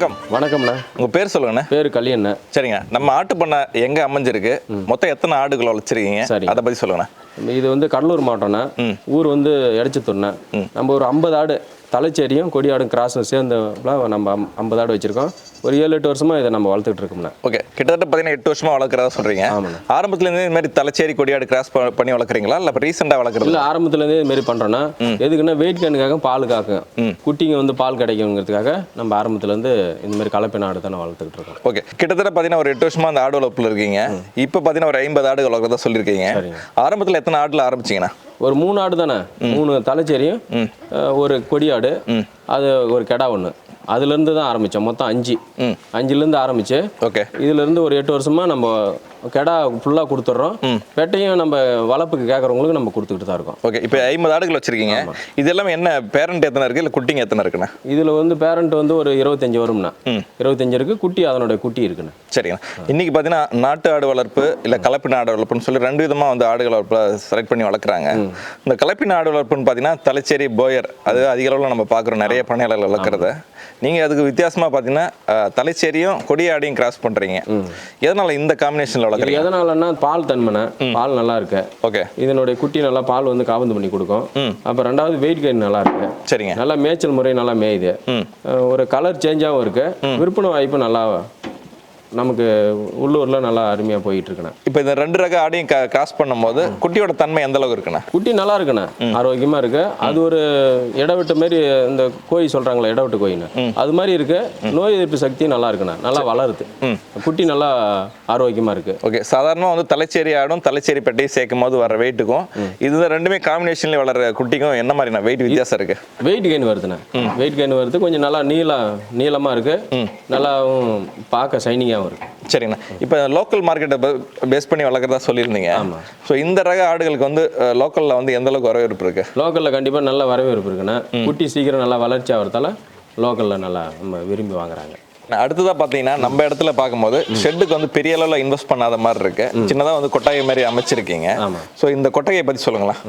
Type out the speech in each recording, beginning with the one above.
வணக்கம். வணக்கம்ண்ணா. உங்க பேர் சொல்லுங்கண்ணே. பேர் கல்யாண்ண. சரிங்க. நம்ம ஆட்டு பண்ணை எங்க அமைஞ்சிருக்கு? மொத்தம் எத்தனை ஆடுகள் வச்சிருக்கீங்க சரி. அதை பத்தி சொல்லுங்கண்ணே. இது வந்து கடலூர் மாவட்டம்ண்ணா. ஊர் வந்து எடச்சத்தூர்ண்ணா. நம்ம ஒரு ஐம்பது ஆடு தலைச்சேரியும் கொடியாடும் கிராஸும் சேர்ந்து நம்ம ஐம்- ஐம்பது ஆடு வச்சுருக்கோம். ஒரு ஏழு எட்டு வருஷமா இதை நம்ம வளர்த்துட்டு இருக்கோம்ண்ணா ஓகே கிட்டத்தட்ட பார்த்தீங்கன்னா எட்டு வருஷமா வளர்க்குறதா சொல்றீங்க. ஆமாண்ணே. ஆரம்பத்துல இருந்து இந்த மாதிரி தலைச்சேரி கொடியாடு கிராஸ் பண்ணி வளர்க்குறீங்களா? இல்லை இப்போ ரீசெண்டாக வளர்க்குறது? இல்லை ஆரம்பத்துலேருந்தே இது மாதிரி பண்ணுறோன்னா எதுக்குன்னா வெயிட் கேனுக்காக பாலுக்காக குட்டிங்க வந்து பால் கிடைக்குங்கிறதுக்காக நம்ம ஆரம்பத்துலேருந்து இந்த மாதிரி கலப்பின ஆடு தானே வளர்த்துக்கிட்டு இருக்கோம். ஓகே கிட்டத்தட்ட பார்த்தீங்கன்னா ஒரு எட்டு வருஷமா அந்த ஆடு வளர்ப்புல இருக்கீங்க. இப்போ பார்த்தீங்கன்னா ஒரு ஐம்பது ஆடு வளர்க்குறதா சொல்லியிருக்கீங்க. ஆரம்பத்தில் எத்தனை ஆட்டில் ஆரம்பிச்சீங்கண்ணா ஒரு மூணு ஆடு தானே. மூணு தலைச்சேரியும் ஒரு கொடியாடு அது ஒரு கெடா ஒன்று அதுலேருந்து தான் ஆரம்பித்தோம் மொத்தம் அஞ்சு. அஞ்சுலேருந்து ஆரம்பிச்சு ஓகே. இதுலேருந்து ஒரு எட்டு வருஷமா நம்ம கெடா ஃபுல்லாக கொடுத்துட்றோம். பெட்டையும் நம்ம வளர்ப்புக்கு கேட்குறவங்களுக்கு நம்ம கொடுத்துக்கிட்டு தான் இருக்கோம். ஓகே இப்போ ஐம்பது ஆடுகள் வச்சிருக்கீங்க. இது எல்லாமே என்ன பேரண்ட் எத்தனை இருக்கு இல்லை குட்டிங்க எத்தனை இருக்குண்ணா? இதில் வந்து பேரண்ட் வந்து ஒரு இருபத்தஞ்சு வரும்ண்ணா. இருபத்தஞ்சு இருக்கு குட்டி அதனுடைய குட்டி இருக்குண்ணா. சரிங்கண்ணா. இன்னைக்கு பார்த்தீங்கன்னா நாட்டு ஆடு வளர்ப்பு இல்லை கலப்பின ஆடு வளர்ப்புன்னு சொல்லி ரெண்டு விதமாக வந்து ஆடுகள் வளர்ப்பு செலக்ட் பண்ணி வளர்க்குறாங்க. இந்த கலப்பின ஆடு வளர்ப்புன்னு பார்த்தீங்கன்னா தலைச்சேரி போயர் அது அதிக அளவில் நம்ம பார்க்குறோம் நிறைய பண்ணையாளர்கள் வளர்க்குறத. நீங்கள் அதுக்கு வித்தியாசமாக பார்த்தீங்கன்னா தலைச்சேரியும் கொடியாடியும் கிராஸ் பண்ணுறீங்க எதனால் இந்த காம்பினேஷனில் வளர்க்குறீங்க. எதனாலன்னா பால் தன்மைண்ணே பால் நல்லா இருக்கு ஓகே. இதனுடைய குட்டி நல்லா பால் வந்து காபந்து பண்ணி கொடுக்கும். அப்போ ரெண்டாவது வெயிட் கெயின் நல்லா இருக்கு சரிங்க. நல்லா மேய்ச்சல் முறை நல்லா மேயுது. ஒரு கலர் சேஞ்சாகவும் இருக்கு. விற்பனை வாய்ப்பு நல்லா நமக்கு உள்ளூரில் நல்லா அருமையாக போயிட்டு இருக்குண்ணே இப்போ இந்த ரெண்டு ரக ஆடையும் கிராஸ் பண்ணும்போது குட்டியோட தன்மை எந்த அளவுக்கு இருக்குண்ணா? குட்டி நல்லா இருக்குண்ணே. ஆரோக்கியமாக இருக்கு. அது ஒரு இடவிட்ட மாரி இந்த கோழி சொல்கிறாங்களே இடவிட்டு கோயின்னு. அது மாதிரி இருக்கு. நோய் எதிர்ப்பு சக்தி நல்லா இருக்குண்ணே. நல்லா வளருது. குட்டி நல்லா ஆரோக்கியமாக இருக்கு. ஓகே சாதாரணமாக வந்து தலைச்சேரி ஆடும் தலைச்சேரி பெட்டையும் சேர்க்கும் போது வர வெயிட்டுக்கும் இது ரெண்டுமே காம்பினேஷன்ல வளர குட்டிக்கும் என்ன மாதிரிண்ணா? வெயிட் வித்தியாசம் இருக்கு? வெயிட் கெயின் வருதுண்ணே. வெயிட் கெயின் வருது. கொஞ்சம் நல்லா நீளம் நீளமாக இருக்கு நல்லாவும் பார்க்க ஷைனிங்காகவும் இருக்கு. சரிங்கண்ணா. இப்போ லோக்கல் மார்க்கெட்டை பேஸ் பண்ணி வளர்க்குறதா சொல்லியிருந்தீங்க. ஸோ இந்த ரக ஆடுகளுக்கு வந்து லோக்கலில் வந்து எந்த அளவுக்கு வரவேற்பு இருக்கு? லோக்கலில் கண்டிப்பாக நல்ல வரவேற்பு இருக்குண்ணே. குட்டி சீக்கிரம் நல்லா வளர்ச்சி ஆகிறதால லோக்கலில் நல்லா நம்ம விரும்பி வாங்குறாங்க. அடுத்ததாக பார்த்தீங்கன்னா நம்ம இடத்துல பார்க்கும்போது ஷெட்டுக்கு வந்து பெரிய அளவில் இன்வெஸ்ட் பண்ணாத மாதிரி இருக்கு. சின்னதாக வந்து கொட்டாயை மாதிரி அமைச்சிருக்கீங்க. ஆமாம். ஸோ இந்த கொட்டகையை பற்றி சொல்லுங்களேன்.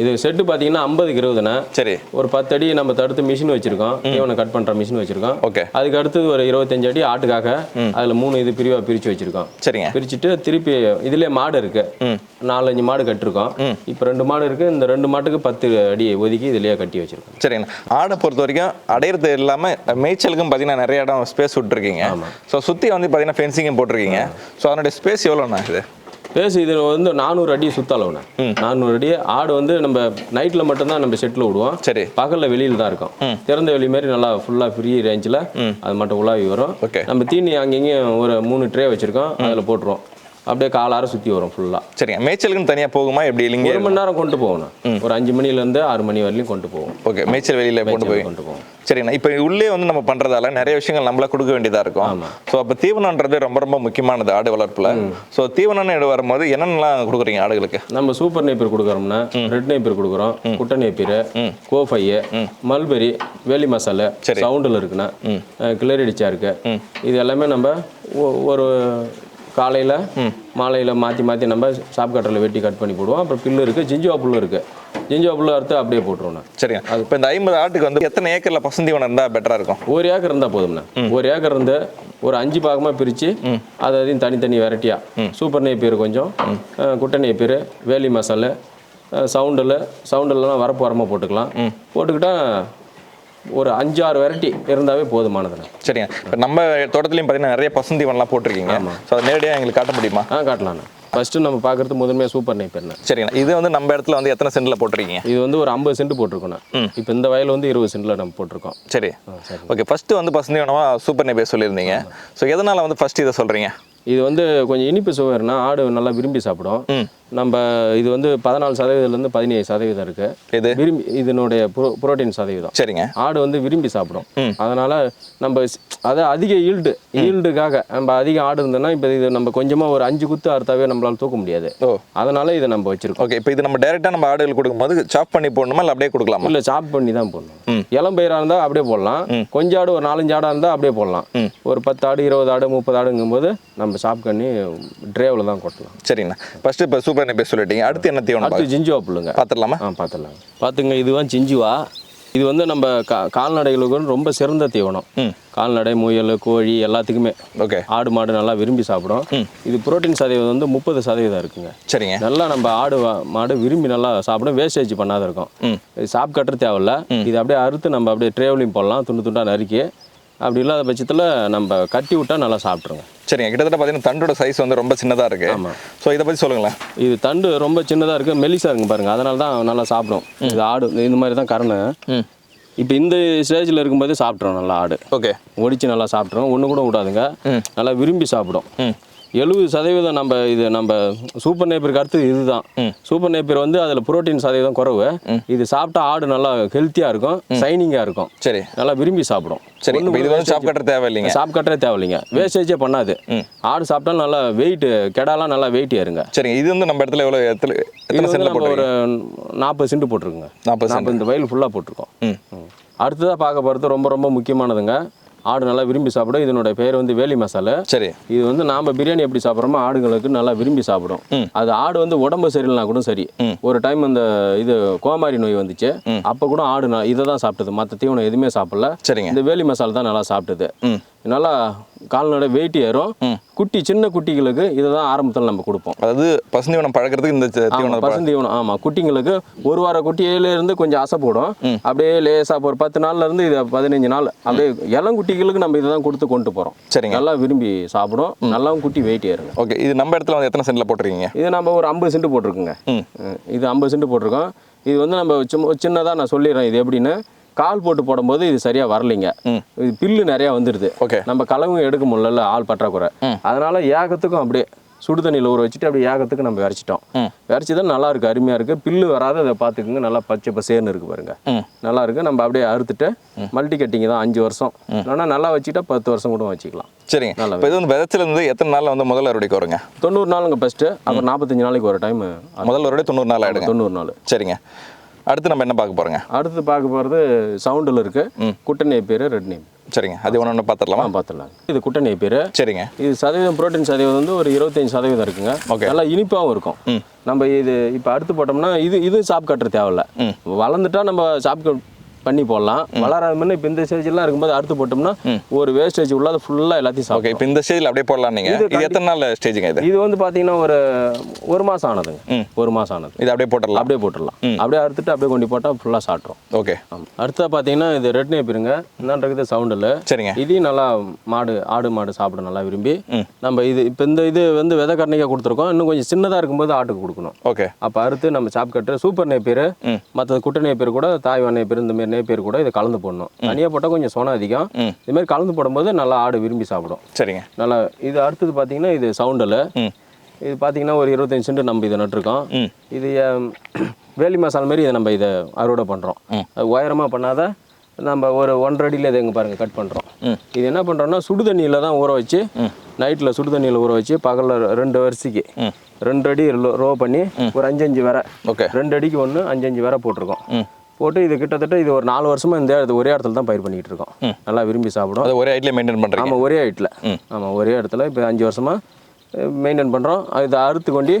இது செட்டு பார்த்தீங்கன்னா ஐம்பதுக்கு இருபதுண்ணே. சரி. ஒரு பத்து அடி நம்ம தடுத்து மிஷின் வச்சிருக்கோம். தீவனம் கட் பண்ற மிஷின் வச்சிருக்கோம். ஓகே. அதுக்கு அடுத்தது ஒரு இருபத்தஞ்சு அடி ஆட்டுக்காக அதுல மூணு இது பிரிவா பிரிச்சு வச்சிருக்கோம். சரிங்க. பிரிச்சுட்டு திருப்பி இதுலயே மாடு இருக்கு. நாலஞ்சு மாடு கட்டிருக்கோம். இப்போ ரெண்டு மாடு இருக்கு. இந்த ரெண்டு மாட்டுக்கு பத்து அடி ஒதுக்கி இதுலயே கட்டி வச்சிருக்கோம். சரிங்கண்ணா. ஆடை பொறுத்த வரைக்கும் அடையிறது இல்லாமல் மேய்ச்சலுக்கும் பார்த்தீங்கன்னா நிறைய இடம் ஸ்பேஸ் விட்டுருக்கீங்க. ஸோ சுற்றி வந்து பார்த்தீங்கன்னா ஃபென்சிங்கும் போட்டிருக்கீங்க. ஸோ அதனுடைய ஸ்பேஸ் எவ்வளோண்ணா இது? பேசு இது வந்து நானூறு அடி சுத்தளவுண்ணே நானூறு அடி ஆடு வந்து நம்ம நைட்ல மட்டும்தான் நம்ம செட்டில் விடுவோம். சரி. பகல்ல வெளியில தான் இருக்கும். திறந்த வெளி மாதிரி நல்லா ஃபுல்லா ஃப்ரீ ரேஞ்சில் அது மட்டும் உலாவி வரும். Okay. நம்ம தீனி அங்கங்கேயும் ஒரு மூணு ட்ரே வச்சிருக்கோம். அதில் போட்டுருவோம். அப்படியே காலார சுத்தி வரும் ஃபுல்லா சரிங்க. மேய்ச்சலுக்குன்னு தனியாக போகுமா? எப்படி இல்லைங்க? ஒரு மணி நேரம் கொண்டு போகணும். ஒரு அஞ்சு மணில இருந்து ஆறு மணி வரையிலும் கொண்டு போவோம் ஓகே. மேய்ச்சல் வெளியில் கொண்டு போய். கொண்டு போவோம் சரிண்ணா இப்போ உள்ளே வந்து நம்ம பண்ணுறதால நிறைய விஷயங்கள் நம்மள கொடுக்க வேண்டியதாக இருக்கும். ஸோ அப்போ தீவனன்றது ரொம்ப ரொம்ப முக்கியமானது ஆடு வளர்ப்பில். ஸோ தீவனம்னு எடு வரும்போது என்னென்னலாம் கொடுக்குறீங்க ஆடுகளுக்கு? நம்ம சூப்பர் நேப்பியர் கொடுக்குறோம்னா ரெட் நேப்பியர் கொடுக்குறோம் குட்டை நேப்பியர் கோஃபைய மல்பெரி வேலி மசாலா சரி. சவுண்டில் இருக்குண்ணா. கிளறிடிச்சா இருக்கு. இது எல்லாமே நம்ம ஒரு காலையில் மாலையில் மாற்றி மாற்றி நம்ம சாப் கட்டரில் வெட்டி கட் பண்ணி போடுவோம். அப்புறம் பில்லு இருக்குது ஜிஞ்சுவா புல்லு இருக்குது ஜிஞ்சுவா புல்லு அறுத்து அப்படியே போட்டுருவோண்ணா. சரிங்க. இப்போ இந்த ஐம்பது ஆட்டுக்கு வந்து எத்தனை ஏக்கரில் பசுந்தீவனம் இருந்தால் பெட்டராக இருக்கும்? ஒரு ஏக்கர் இருந்தால் போதும்ண்ணா. ஒரு ஏக்கர் இருந்து ஒரு அஞ்சு பாகமாக பிரித்து அதை அதையும் தனித்தனி வெரைட்டியாக சூப்பர் நேப்பியர் கொஞ்சம். அஹ், குட்டை நேப்பியர் வேலி மசாலா சவுண்டில் சவுண்டில்லாம் வரப்பு வரமாக போட்டுக்கலாம். போட்டுக்கிட்டா ஒரு அஞ்சாறு வெரைட்டி இருந்தாவே போதுமானதுண்ணா. சரிங்க. இப்போ நம்ம தோட்டத்துலையும் பார்த்தீங்கன்னா நிறைய பசுந்தீவனம்லாம் போட்டிருக்கீங்க. ஸோ அதை நேரடியாக எங்களுக்கு காட்ட முடியுமா? ஆ காட்டலாண்ணா. ஃபஸ்ட்டு நம்ம பார்க்குறது முதன்மையாக சூப்பர் நேப்பியர்ண்ணா சரிங்க இது வந்து நம்ம இடத்துல வந்து எத்தனை சென்டில் போட்டிருக்கீங்க? இது வந்து ஒரு ஐம்பது சென்ட் போட்டிருக்கோண்ணா. இப்போ இந்த வயல் வந்து இருபது சென்ட்டில் நம்ம போட்டிருக்கோம். சரி. ஓகே. ஃபர்ஸ்ட் வந்து பசுந்தீவனமாக சூப்பர் நெபே சொல்லியிருந்தீங்க. ஸோ எதனால் வந்து ஃபர்ஸ்ட் இதை சொல்கிறீங்க இது வந்து கொஞ்சம் இனிப்பு சுவைனா ஆடு நல்லா விரும்பி சாப்பிடும். நம்ம இது வந்து பதினாலு சதவீதத்துலேருந்து பதினேழு சதவீதம் இருக்கு. இது விரும்பி இதனுடைய புரோ புரோட்டீன் சதவீதம். சரிங்க. ஆடு வந்து விரும்பி சாப்பிடும். அதனால நம்ம அதை அதிக ஈல்டு ஈல்டுக்காக நம்ம அதிக ஆடு இருந்தோம்னா இப்போ இது நம்ம கொஞ்சமாக ஒரு அஞ்சு குத்து அறுத்தாவே நம்மளால தூக்க முடியாது. ஓ. அதனால இதை நம்ம வச்சிருக்கோம். ஓகே இப்போ இது நம்ம டைரெக்டாக நம்ம ஆடுகள் கொடுக்கும்போது சாப் பண்ணி போடணுமா இல்லை அப்படியே கொடுக்கலாமா? இல்லை சாப் பண்ணி தான் போடணும். இளம் பயிராக இருந்தால் அப்படியே போடலாம். கொஞ்சம் ஆடு ஒரு நாலஞ்சு ஆடாக இருந்தால் அப்படியே போடலாம். ஒரு பத்து ஆடு இருபது ஆடு முப்பது ஆடுங்கும்போது நம்ம சாப் பண்ணி ட்ரேவில் தான் கொட்டலாம். சரிங்கண்ணா. ஃபர்ஸ்ட் இப்போ சூப்பர் நெப்பே சொல்லிட்டீங்க. அடுத்து என்ன தீவனம் அடுத்து ஜிஞ்சுவா புல்லுங்க. பார்த்துடலாமா? ஆ பார்த்துடலாம். பார்த்துங்க இதுதான் சிஞ்சுவா இது வந்து நம்ம கா கால்நடைகளுக்கு ரொம்ப சிறந்த தீவனம். கால்நடை முயல் கோழி எல்லாத்துக்குமே. ஓகே. ஆடு மாடு நல்லா விரும்பி சாப்பிடும். இது புரோட்டீன் சதவீதம் வந்து முப்பது சதவீதம் இருக்குங்க. சரிங்க. நல்லா நம்ம ஆடு மாடு விரும்பி நல்லா சாப்பிடும் வேஸ்டேஜ் பண்ணாத இருக்கும். இது சாப் கட்டுற தேவையில்ல. இது அப்படியே அறுத்து நம்ம அப்படியே ட்ரேவலிங் போடலாம் துண்டு துண்டா நறுக்கி. அப்படி இல்லாத பட்சத்தில் நம்ம கட்டி விட்டா நல்லா சாப்பிட்ருங்க சரிங்க கிட்டத்தட்ட பார்த்தீங்கன்னா தண்டோட சைஸ் வந்து ரொம்ப சின்னதாக இருக்கு. ஆமா. ஸோ இதை பற்றி சொல்லுங்களேன். இது தண்டு ரொம்ப சின்னதாக இருக்குது மெலிசா இருக்குங்க பாருங்க. அதனால தான் நல்லா சாப்பிடும். இது ஆடு இந்த மாதிரி தான் கரணை. இப்போ இந்த ஸ்டேஜில் இருக்கும்போது சாப்பிட்றோம் நல்லா ஆடு. ஓகே. ஒடிச்சு நல்லா சாப்பிட்றோம் ஒன்று கூட விடாதுங்க. நல்லா விரும்பி சாப்பிடும். எழுபது சதவீதம் நம்ம இது நம்ம சூப்பர் நேப்பியருக்கு அடுத்து இதுதான். சூப்பர் நேப்பியர் வந்து அதில் புரோட்டீன் சதவீதம் குறைவு. இது சாப்பிட்டா ஆடு நல்லா ஹெல்த்தியாக இருக்கும் சைனிங்காக இருக்கும். சரி. நல்லா விரும்பி சாப்பிடும். சரி இது வந்து சாப் கட்டுற தேவையில்லைங்க. சாப் கட்டுறே தேவையில்லைங்க வேஸ்டேஜே பண்ணாது. ஆடு சாப்பிட்டாலும் நல்லா வெயிட் கெடாலாம் நல்லா வெயிட் ஏறுங்க. சரிங்க இது வந்து நம்ம இடத்துல எவ்வளோ சென்டில் நம்ம ஒரு நாற்பது சென்ட் போட்டிருக்குங்க. நாற்பது நாற்பது இந்த வயல் ஃபுல்லாக போட்டிருக்கோம். ம். ம். அடுத்ததா பார்க்க போகிறது ரொம்ப ரொம்ப முக்கியமானதுங்க. ஆடு நல்லா விரும்பி சாப்பிடும். இதனுடைய பேர் வந்து வேலி மசாலா. சரி. இது வந்து நாம பிரியாணி எப்படி சாப்பிட்றோமோ ஆடுங்களுக்கு நல்லா விரும்பி சாப்பிடும். அது ஆடு வந்து உடம்பு சரியில்லைனா கூட சரி. ஒரு டைம் அந்த இது கோமாரி நோய் வந்துச்சு. அப்போ கூட ஆடு இதை தான் சாப்பிட்டது. மற்ற தீவனம் எதுவுமே சாப்பிடல. சரிங்க. இந்த வேலி மசாலா தான் நல்லா சாப்பிட்டது. நல்லா கால்நடை வெயிட் ஏறும். குட்டி சின்ன குட்டிகளுக்கு இதை தான் ஆரம்பத்தில் நம்ம கொடுப்போம். அதாவது பசுந்தீவனம் பழக்கிறதுக்கு இந்த தீவனம் பசுந்தீவனம். ஆமா குட்டிங்களுக்கு ஒரு வார குட்டியில இருந்து கொஞ்சம் அசை போடும். அப்படியே லேசா ஒரு பத்து நாள்ல இருந்து இது பதினஞ்சு நாள் அப்படியே இளங்குட்டிகளுக்கு நம்ம இதை தான் கொடுத்து கொண்டு போறோம். சரிங்க. நல்லா விரும்பி சாப்பிடும். நல்லாவும் குட்டி வெயிட் ஏறுங்க. ஓகே இது நம்ம இடத்துல வந்து எத்தனை சென்டில் போட்டிருக்கீங்க? இது நம்ம ஒரு ஐம்பது சென்ட் போட்டிருக்குங்க. இது ஐம்பது சென்ட் போட்டிருக்கோம். இது வந்து நம்ம சின்னதாக நான் சொல்லிடுறேன் இது எப்படின்னு. கால் போட்டு போடும்போது இது சரியா வரலைங்க. இது பில்லு நிறைய வந்துடுது ஓகே. நம்ம களவும் எடுக்க முடியல ஆள் பற்றாக்குறை. அதனால ஏகத்துக்கும் அப்படியே சுடு தண்ணியில் ஊற வச்சுட்டு அப்படியே ஏகத்துக்கு நம்ம விரைச்சிட்டோம். விரைச்சி தான் நல்லா இருக்கு அருமையா இருக்கு. பில்லு வராத அதை பார்த்துக்குங்க நல்லா பச்சை பசேர்னு இருக்கு பாருங்க. நல்லா இருக்கு. நம்ம அப்படியே அறுத்துட்டு மல்டி கட்டிங் தான் அஞ்சு வருஷம். ஆனால் நல்லா வச்சுட்டா பத்து வருஷம் கூட வச்சுக்கலாம். சரிங்க. நல்லா இப்போ இது வந்து விதைச்சில இருந்து எத்தனை நாளில் வந்து முதல் அறுவடைக்கு வருங்க? தொண்ணூறு நாளுங்க ஃபஸ்ட்டு அப்புறம் நாற்பத்தஞ்சு நாளைக்கு ஒரு டைம் முதல் அறுவடை தொண்ணூறு நாள் ஆயிடுங்க. தொண்ணூறு நாள். சரிங்க. அடுத்து நம்ம என்ன பார்க்க போகிறோங்க அடுத்து பார்க்க போகிறது சவுண்டில் இருக்கு. குட்டை பேர் ரெட் நேம். சரிங்க. அது ஒன்று ஒன்று பார்த்துடலாமா? பார்த்துடலாம். இது குட்டை பேர். சரிங்க. இது சதவீதம் புரோட்டீன் சதவீதம் வந்து ஒரு இருபத்தஞ்சு சதவீதம் இருக்குங்க. நல்லா இனிப்பாகவும் இருக்கும். நம்ம இது இப்போ அடுத்து போட்டோம்னா இது இது சாப் கட்டுற தேவையில்ல வளர்ந்துட்டா நம்ம சாப் பண்ணி போடலாம். வளராத முன்ன இப்போ இந்த ஸ்டேஜ்லாம் இருக்கும்போது அறுத்து போட்டோம்னா ஒரு வேஸ்டேஜ் உள்ளது ஃபுல்லாக எல்லாத்தையும் ஓகே இப்போ இந்த ஸ்டேஜில் அப்படியே போடலாம் நீங்கள் இது எத்தனை நாள் ஸ்டேஜுங்க இது? இது வந்து பார்த்தீங்கன்னா ஒரு ஒரு மாதம் ஆனதுங்க. ஒரு மாதம் ஆனது. இது அப்படியே போட்டுடலாம். அப்படியே போட்டுடலாம். அப்படியே அறுத்துட்டு அப்படியே கொண்டு போட்டால் ஃபுல்லாக சாப்பிட்றோம் ஓகே அடுத்தா பார்த்தீங்கன்னா இது ரெட் நேப்பிருங்க இந்தாண்டு இருக்குது சவுண்டில் சரிங்க. இதையும் நல்லா மாடு ஆடு மாடு சாப்பிட நல்லா விரும்பி. நம்ம இது இப்போ இந்த இது வந்து விதை கரணிக்காக கொடுத்துருக்கோம். இன்னும் கொஞ்சம் சின்னதாக இருக்கும்போது ஆட்டுக்கு கொடுக்கணும். ஓகே அப்போ அறுத்து நம்ம சாப் கட்டு சூப்பர் நேப்பியர் மற்ற குட்டை நேப்பியர் கூட தாய்வான் நேப்பியர் இந்த மாதிரி நேப்பியர் கூட இதை கலந்து போடணும். தனியாக போட்டால் கொஞ்சம் சொன அதிகம். இது மாதிரி கலந்து போடும்போது நல்லா ஆடு விரும்பி சாப்பிடும். சரிங்க. நல்லா இது அடுத்தது பார்த்தீங்கன்னா இது சவுண்டில் இது பார்த்தீங்கன்னா ஒரு இருபத்தஞ்சு சென்ட் நம்ம இதை நட்டிருக்கோம். இது வேலி மசால் மாதிரி இதை நம்ம இதை அறுவடை பண்ணுறோம் அது உயரமாக பண்ணாத நம்ம ஒரு ஒன்றரை அடியில் இதை எங்கே பாருங்கள் கட் பண்ணுறோம் இது என்ன பண்ணுறோம்னா சுடு தண்ணியில் தான் ஊற வச்சு நைட்டில் சுடு தண்ணியில் ஊற வச்சு பகலில் ரெண்டு வரிசைக்கு ரெண்டு அடி ரோ பண்ணி ஒரு அஞ்சஞ்சு வரை. ஓகே. ரெண்டு அடிக்கு ஒன்று அஞ்சஞ்சு வரை போட்டிருக்கோம். போட்டு இது கிட்டத்தட்ட இது ஒரு நாலு வருஷமா இந்த இடத்து ஒரே இடத்துல தான் பயிர் பண்ணிக்கிட்டு இருக்கோம். நல்லா விரும்பி சாப்பிடும் அது ஒரே ஐட்லேயே மெயின்டைன் பண்ணுறீங்க ஆமாம் ஒரே ஹைட்டில் ஆமாம் ஒரே இடத்துல இப்போ அஞ்சு வருஷமாக மெயின்டைன் பண்ணுறோம் இதை அறுத்து கொண்டு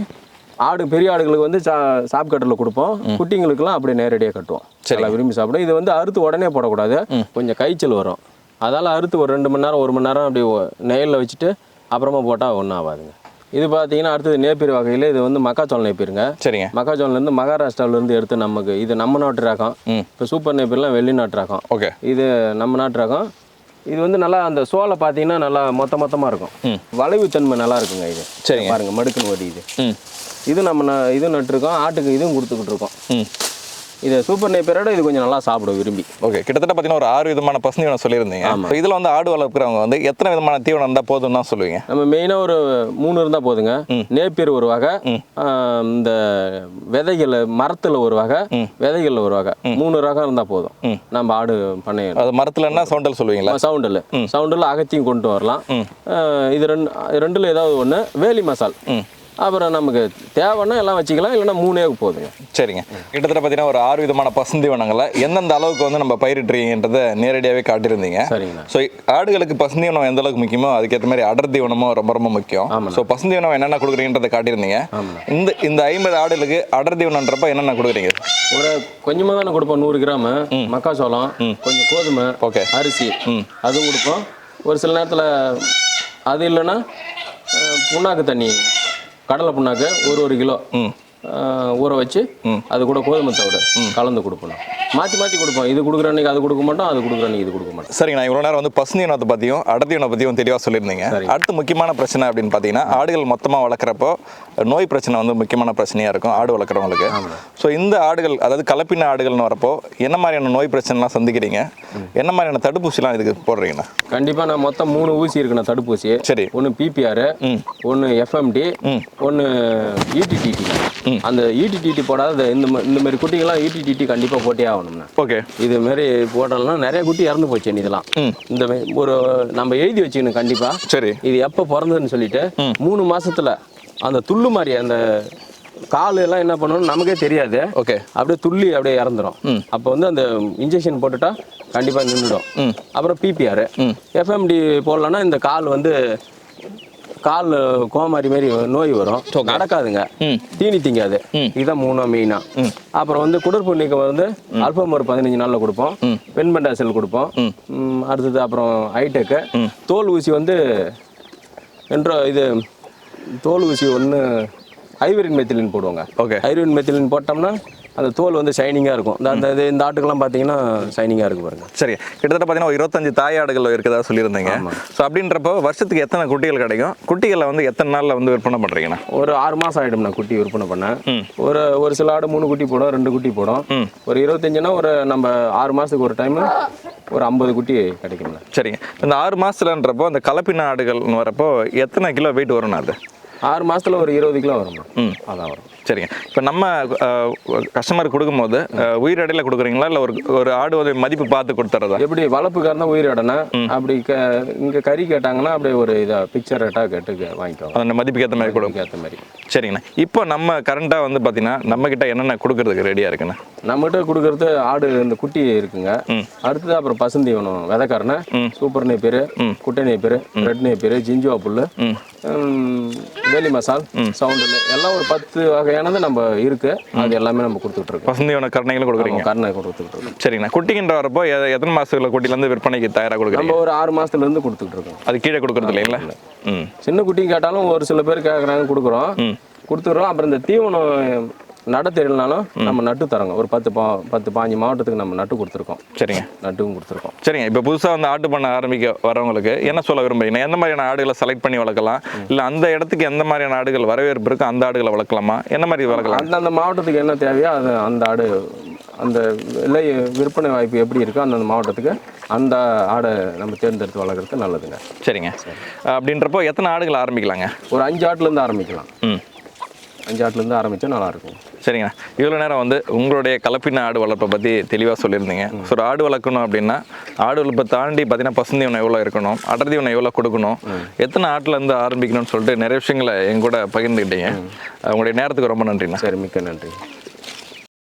ஆடு பெரிய ஆடுகளுக்கு வந்து சா சாப் கட்டில் கொடுப்போம் குட்டிங்களுக்கெல்லாம் அப்படியே நேரடியாக கட்டுவோம். நல்லா விரும்பி சாப்பிடும் இது வந்து அறுத்து உடனே போடக்கூடாது. கொஞ்சம் காய்ச்சல் வரும். அதால் அறுத்து ஒரு ரெண்டு மணி நேரம் ஒரு மணி நேரம் அப்படி நெயலில் வச்சுட்டு அப்புறமா போட்டால் ஒன்றும் ஆகாதுங்க. இது பார்த்தீங்கன்னா அடுத்தது நேப்பியர் வகையில் இது வந்து மக்காச்சோளம் நேப்பியருங்க. சரிங்க. மக்காச்சோளம்லேருந்து மகாராஷ்டிராவிலேருந்து எடுத்து நமக்கு இது நம்ம நாட்டு ரகம். இப்போ சூப்பர் நேப்பியர்லாம் வெளிநாட்டு ரகம். ஓகே. இது நம்ம நாட்டு ரகம். இது வந்து நல்லா அந்த சோலை பார்த்தீங்கன்னா நல்லா மொத்த மொத்தமாக இருக்கும். வளைவு தன்மை நல்லா இருக்குங்க இது. சரிங்க. பாருங்க மடுக்குன்னு வடி இது இது நம்ம ந- இது நட்டுருக்கோம். ஆட்டுக்கு இதுவும் கொடுத்துக்கிட்டு இருக்கோம். இது சூப்பர் நேப்பியரோட இது கொஞ்சம் நல்லா சாப்பிடும் விரும்பி. ஓகே கிட்டத்தட்ட பார்த்தீங்கன்னா ஒரு ஆறு விதமான பசுந்தீவனம் சொல்லியிருந்தீங்க. So இதுல வந்து ஆடு வளர்க்குறவங்க வந்து எத்தனை விதமான தீவனம் இருந்தால் போதும்னு தான் சொல்லுவீங்க? நம்ம மெயினாக ஒரு மூணு இருந்தால் போதுங்க. நேப்பியர் ஒரு வகை. இந்த விதைகள் மரத்தில் ஒரு வகை விதைகளில் ஒரு வகை. மூணு ரகம் இருந்தால் போதும். நம்ம ஆடு பண்ணைய அது மரத்துலன்னா சவுண்டல் சொல்லுவீங்களா? சவுண்டில். சவுண்டில் அகத்தியும் கொண்டு வரலாம். இது ரெண்டு ரெண்டில் ஏதாவது ஒன்று வேலி மசால். அப்புறம் நமக்கு தேவைன்னா எல்லாம் வச்சுக்கலாம் இல்லைன்னா மூணே போதுங்க. சரிங்க. கிட்டத்தட்ட பார்த்தீங்கன்னா ஒரு ஆறு விதமான பசுந்தீவனங்களை எந்தெந்த அளவுக்கு வந்து நம்ம பயிரிட்டுறீங்கன்றதை நேரடியாகவே காட்டியிருந்தீங்க. சரிங்கண்ணா ஸோ ஆடுகளுக்கு பசுந்தீவனம் எந்த அளவுக்கு முக்கியமோ அதுக்கேற்ற மாதிரி அடர் தீவனமும் ரொம்ப ரொம்ப முக்கியம். ஸோ பசுந்தீவனம் என்னென்ன கொடுக்குறீங்கன்றதை காட்டியிருந்தீங்க. இந்த இந்த ஐம்பது ஆடுகளுக்கு அடர் தீவனன்றப்ப என்னென்ன கொடுக்குறீங்க? ஒரு கொஞ்சமாக தானே கொடுப்போம் நூறு கிராமு. மக்காச்சோளம் கொஞ்சம் கோதுமை ஓகே. அரிசி அதுவும் கொடுப்போம். ஒரு சில நேரத்தில் அது இல்லைன்னா புண்ணாக்கு தண்ணி. கடலை புண்ணாக்கு ஒரு ஒரு கிலோ ஊற வச்சு அது கூட கோதுமை தவிடு கலந்து கொடுப்போம் மாற்றி மாற்றி கொடுப்போம். இது கொடுக்குற அன்னைக்கு அது கொடுக்க மாட்டோம் அது கொடுக்குற அன்னைக்கு இது கொடுக்க மாட்டோம். சரிங்க நான் இவ்வளோ நேரம் வந்து பசுந்தீவனத்தை பற்றியும் அடர்தீவனம் பற்றியும் தெளிவாக சொல்லியிருந்தீங்க. அடுத்து முக்கியமான பிரச்சனை அப்படின்னு பார்த்தீங்கன்னா ஆடுகள் மொத்தமாக வளர்க்குறப்போ நோய் பிரச்சனை வந்து முக்கியமான பிரச்சனையாக இருக்கும் ஆடு வளர்க்குறவங்களுக்கு. ஸோ இந்த ஆடுகள் அதாவது கலப்பின ஆடுகள்னு வரப்போ என்ன மாதிரியான நோய் பிரச்சனைலாம் சந்திக்கிறீங்க? என்ன மாதிரியான தடுப்பூசிலாம் இதுக்கு போடுறீங்கண்ணா? கண்டிப்பாக நான் மொத்தம் மூணு ஊசி இருக்குண்ணா தடுப்பூசி. சரி. ஒன்று பிபிஆர் ஒன்று எஃப்எம்டி ஒன்று இடிடிடி அந்த இடிடிடி போடாத இந்த இந்த மாதிரி குட்டிகள்லாம் இடிடிடி கண்டிப்பாக போட்டே ஆகணும்ண்ணா ஓகே. இது மாதிரி போட்டாலும் நிறைய குட்டி இறந்து போச்சு இதெல்லாம். இந்த ஒரு நம்ம எழுதி வச்சுக்கணும் கண்டிப்பா. சரி. இது எப்போ பிறந்ததுன்னு சொல்லிட்டு மூணு மாசத்துல அந்த துள்ளு மாதிரி அந்த கால் எல்லாம் என்ன பண்ணணும்னு நமக்கே தெரியாது. ஓகே. அப்படியே துள்ளி அப்படியே இறந்துரும். அப்போ வந்து அந்த இன்ஜெக்ஷன் போட்டுட்டா கண்டிப்பா நின்றுடும். அப்புறம் பிபிஆர் எஃப்எம்டி போடலன்னா இந்த கால் வந்து கால் கோமாரி மாதிரி நோய் வரும். நடக்காதுங்க. தீனி திங்காது. இதுதான் மூணு மெயினா அப்புறம் வந்து குடற்பு நீக்கம் வந்து அல்பம் ஒரு பதினஞ்சு நாள்ல கொடுப்போம். பெண்பெண்டாசல் கொடுப்போம். அடுத்தது அப்புறம் ஹைடெக்கு தோல் ஊசி வந்து என்ற இது தோல் ஊசி ஒன்று ஐவரின் மெத்திலின் போடுவாங்க. ஓகே. ஐவரின் மெத்திலின் போட்டோம்னா அந்த தோல் வந்து ஷைனிங்காக இருக்கும். இந்த அந்த இது- இந்த ஆட்டுக்கெல்லாம் பார்த்தீங்கன்னா ஷைனிங்காக இருக்கு பாருங்க. சரி கிட்டத்தட்ட பார்த்தீங்கன்னா ஒரு இருபத்தஞ்சு தாய் ஆடுகள் இருக்கிறதா சொல்லியிருந்தீங்க ஸோ அப்படின்றப்போ வருஷத்துக்கு எத்தனை குட்டிகள் கிடைக்கும்? குட்டிகளை வந்து எத்தனை நாளில் வந்து விற்பனை பண்ணுறீங்கண்ணா ஒரு ஆறு மாதம் ஆகிடும்ண்ணா குட்டி விற்பனை பண்ண ஒரு ஒரு சில ஆடு மூணு குட்டி போடும் ரெண்டு குட்டி போடும். ஒரு இருபத்தஞ்சுனா ஒரு நம்ம ஆறு மாதத்துக்கு ஒரு டைம் ஒரு ஐம்பது குட்டி கிடைக்கும்ண்ணா. சரிங்க இந்த ஆறு மாதத்துலன்றப்போ அந்த கலப்பின ஆடுகள்னு வரப்போ எத்தனை கிலோ வெயிட் வரும்ண்ணா அது? ஆறு மாசத்துல ஒரு இருபது கிலோ வரும் ம். அதான் வரும். சரிங்க. இப்போ நம்ம கஸ்டமர் கொடுக்கும்போது அஹ், உயிரடையில் கொடுக்குறீங்களா? இல்லை ஒரு ஒரு ஆடு மதிப்பு பார்த்து கொடுத்துறதா? எப்படி வளர்ப்புக்காக இருந்தால் உயிரிடனா அப்படி க இங்கே கறி கேட்டாங்கன்னா அப்படியே ஒரு இதாக பிக்சர் ரேட்டாக கேட்டு கே- வாங்கிக்குவாங்க அந்த மதிப்புக்கு ஏற்ற மாதிரி கொடுக்கும் ஏற்ற மாதிரி. சரிங்கண்ணா. இப்போ நம்ம கரண்ட்டாக வந்து பார்த்தீங்கன்னா நம்மக்கிட்ட என்னென்ன கொடுக்கறதுக்கு ரெடியாக இருக்குண்ணா? நம்மகிட்ட கொடுக்கறது ஆடு இந்த குட்டி இருக்குங்க. அடுத்தது அப்புறம் பசுந்தீவனம் விதைக்காரனை சூப்பர் நெய்ப்பேர் குட்டை நெய்ப்பேர் ரெட் நெய்ப்பேர் ஜிஞ்சுவா புல் வேலி மசால் சவுண்டில் எல்லாம் ஒரு பத்து வகையானது நம்ம இருக்கு. அது எல்லாமே நம்ம கொடுத்துட்டு இருக்கோம் பசுந்தியோட கரணைகளும் கொடுக்குறீங்க. கருணை கொடுத்துட்டு இருக்கோம் சரிங்கண்ணா. குட்டிங்கிற வரப்போ எத்தனை மாதத்துல குட்டிலேருந்து விற்பனைக்கு தயாராக கொடுக்குறீங்க? நம்ம ஒரு ஆறு மாசத்துல இருந்து கொடுத்துட்டு இருக்கோம் அது கீழே கொடுக்குறது இல்லைங்களா? சின்ன குட்டி கேட்டாலும் ஒரு சில பேர் கேட்குறாங்க கொடுக்குறோம். கொடுத்துறோம் அப்புறம் இந்த தீவனம் நட தெரியலனாலும் நம்ம நட்டு தரோங்க ஒரு பத்து பா பத்து பாஞ்சு மாவட்டத்துக்கு நம்ம நட்டு கொடுத்துருக்கோம். சரிங்க. நட்டும் கொடுத்துருக்கோம். சரிங்க. இப்போ புதுசாக வந்து ஆட்டு பண்ண ஆரம்பிக்க வரவங்களுக்கு என்ன சொல்ல விரும்புறீங்க? எந்த மாதிரியான ஆடுகளை செலக்ட் பண்ணி வளர்க்கலாம்? இல்லை அந்த இடத்துக்கு எந்த மாதிரியான ஆடுகள் வரவேற்பு இருக்கு? அந்த ஆடுகளை வளர்க்கலாமா? என்ன மாதிரி வளர்க்கலாம்? அந்தந்த மாவட்டத்துக்கு என்ன தேவையோ அது அந்த ஆடு அந்த விலை விற்பனை வாய்ப்பு எப்படி இருக்கோ அந்தந்த மாவட்டத்துக்கு அந்த ஆடை நம்ம தேர்ந்தெடுத்து வளர்க்குறது நல்லதுங்க. சரிங்க. அப்படின்றப்போ எத்தனை ஆடுகள் ஆரம்பிக்கலாங்க? ஒரு அஞ்சு ஆட்டுலேருந்து ஆரம்பிக்கலாம். ம். அஞ்சு ஆட்டுலேருந்து ஆரம்பித்தா நல்லாயிருக்கும். சரிங்கண்ணா. இவ்வளோ நேரம் வந்து உங்களுடைய கலப்பின ஆடு வளர்ப்பை பற்றி தெளிவாக சொல்லியிருந்தீங்க. ஸோ ஒரு ஆடு வளர்க்கணும் அப்படின்னா ஆடு வளர்ப்பை தாண்டி பார்த்தீங்கன்னா பசுந்தீவனம் எவ்வளோ இருக்கணும் அடர்தீவனம் எவ்வளோ கொடுக்கணும் எத்தனை ஆட்டிலேருந்து ஆரம்பிக்கணும்னு சொல்லிட்டு நிறைய விஷயங்களை என் கூட பகிர்ந்துக்கிட்டீங்க. உங்களுடைய நேரத்துக்கு ரொம்ப நன்றிண்ணா. சரி மிக்க நன்றி.